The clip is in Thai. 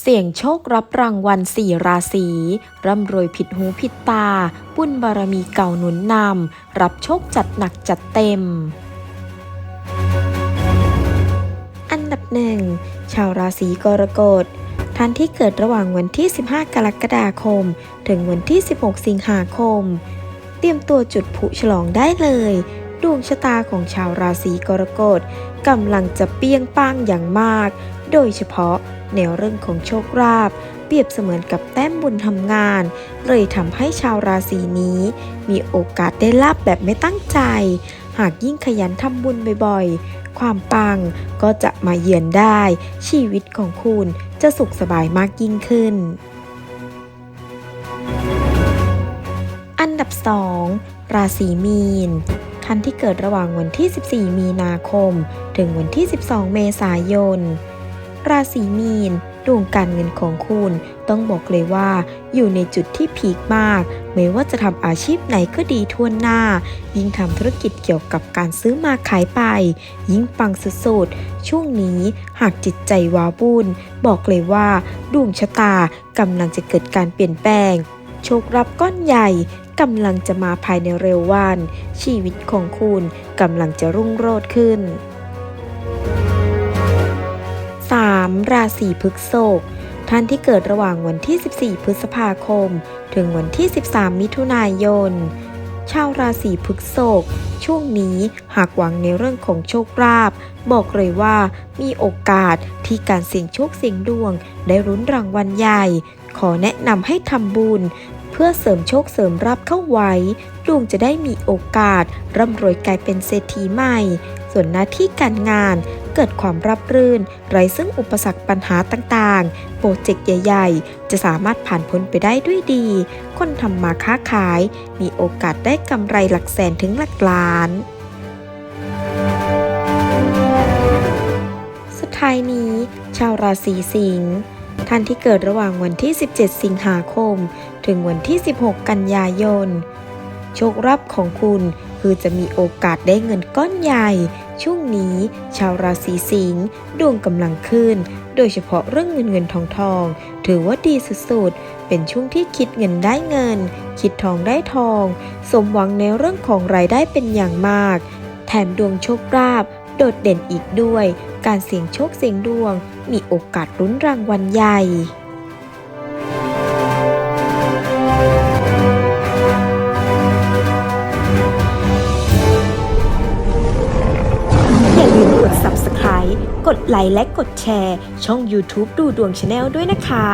เสี่ยงโชครับรางวัลสี่ราศีร่ำรวยผิดหูผิดตา บุญบารมีเก่าหนุนนำ รับโชคจัดหนักจัดเต็ม อันดับหนึ่งชาวราศีกรกฎ ท่านที่เกิดระหว่างวันที่ 15 กรกฎาคม ถึงวันที่ 16 สิงหาคม เตรียมตัวจุดผุฉลองได้เลย ดวงชะตาของชาวราศีกรกฎกำลังจะเปี้ยงป้างอย่างมาก โดยเฉพาะแนวเรื่องของโชคลาภเปรียบเสมือนกับแต้มบุญทำงาน เลยทำให้ชาวราศีนี้ มีโอกาสได้ลาบแบบไม่ตั้งใจ หากยิ่งขยันทำบุญบ่อยๆ ความปังก็จะมาเยือนได้ ชีวิตของคุณจะสุขสบายมากยิ่งขึ้น อันดับ 2 ราศีมีนท่านที่เกิดระหว่างวันที่ 14 มีนาคม ถึงวันที่ 12 เมษายน ราศีมีนดวงการเงินของคุณต้องบอกเลยว่า อยู่ในจุดที่พีคมาก ไม่ว่าจะทำอาชีพไหนก็ดีทั่วหน้า ยิ่งทำธุรกิจเกี่ยวกับการซื้อมาขายไป ยิ่งปังสุดๆ ช่วงนี้หากจิตใจว้าวุ่นบอกเลยว่าดวงชะตากำลังจะเกิดการเปลี่ยนแปลง โชครับก้อนใหญ่กำลังจะมาภายในเร็ววัน ชีวิตของคุณกำลังจะรุ่งโรจน์ขึ้น 3. ราศีพฤกษภท่านที่เกิดระหว่างวันที่ 14 พฤษภาคม ถึงวันที่ 13 มิถุนายน ชาวราศีพฤกษภช่วงนี้หากหวังในเรื่องของโชคลาภบอกเลยว่ามีโอกาสที่การเสี่ยงโชคเสี่ยงดวง ได้รุ้นรางวัลใหญ่ ขอแนะนำให้ทำบุญ เพื่อเสริมโชคเสริมรับเข้าไว้ ดวงจะได้มีโอกาส ร่ำรวยกลายเป็นเศรษฐีใหม่ ส่วนหน้าที่การงาน เกิดความรับรื่น ไร้ซึ่งอุปสรรคปัญหาต่างๆ โปรเจกต์ใหญ่ ๆ จะสามารถผ่านพ้นไปได้ด้วยดี คนทำมาค้าขาย มีโอกาสได้กำไรหลักแสนถึงหลักล้านสุดท้ายนี้ ชาวราศีสิงห์ท่านที่เกิดระหว่างวันที่ 17 สิงหาคม ถึงวันที่ 16 กันยายน โชครับของคุณคือจะมีโอกาสได้เงินก้อนใหญ่ ช่วงนี้ชาวราศีสิงห์ดวงกำลังขึ้น โดยเฉพาะเรื่องเงินเงินทองทอง ถือว่าดีสุดๆ เป็นช่วงที่คิดเงินได้เงิน คิดทองได้ทอง สมหวังในเรื่องของรายได้เป็นอย่างมาก แถมดวงโชคลาภโดดเด่นอีกด้วย การเสี่ยงโชคเสี่ยงดวง มีโอกาสลุ้นรางวัลใหญ่ ไลค์และกดแชร์ ช่อง YouTube ดูดวงชาแนลด้วยนะคะ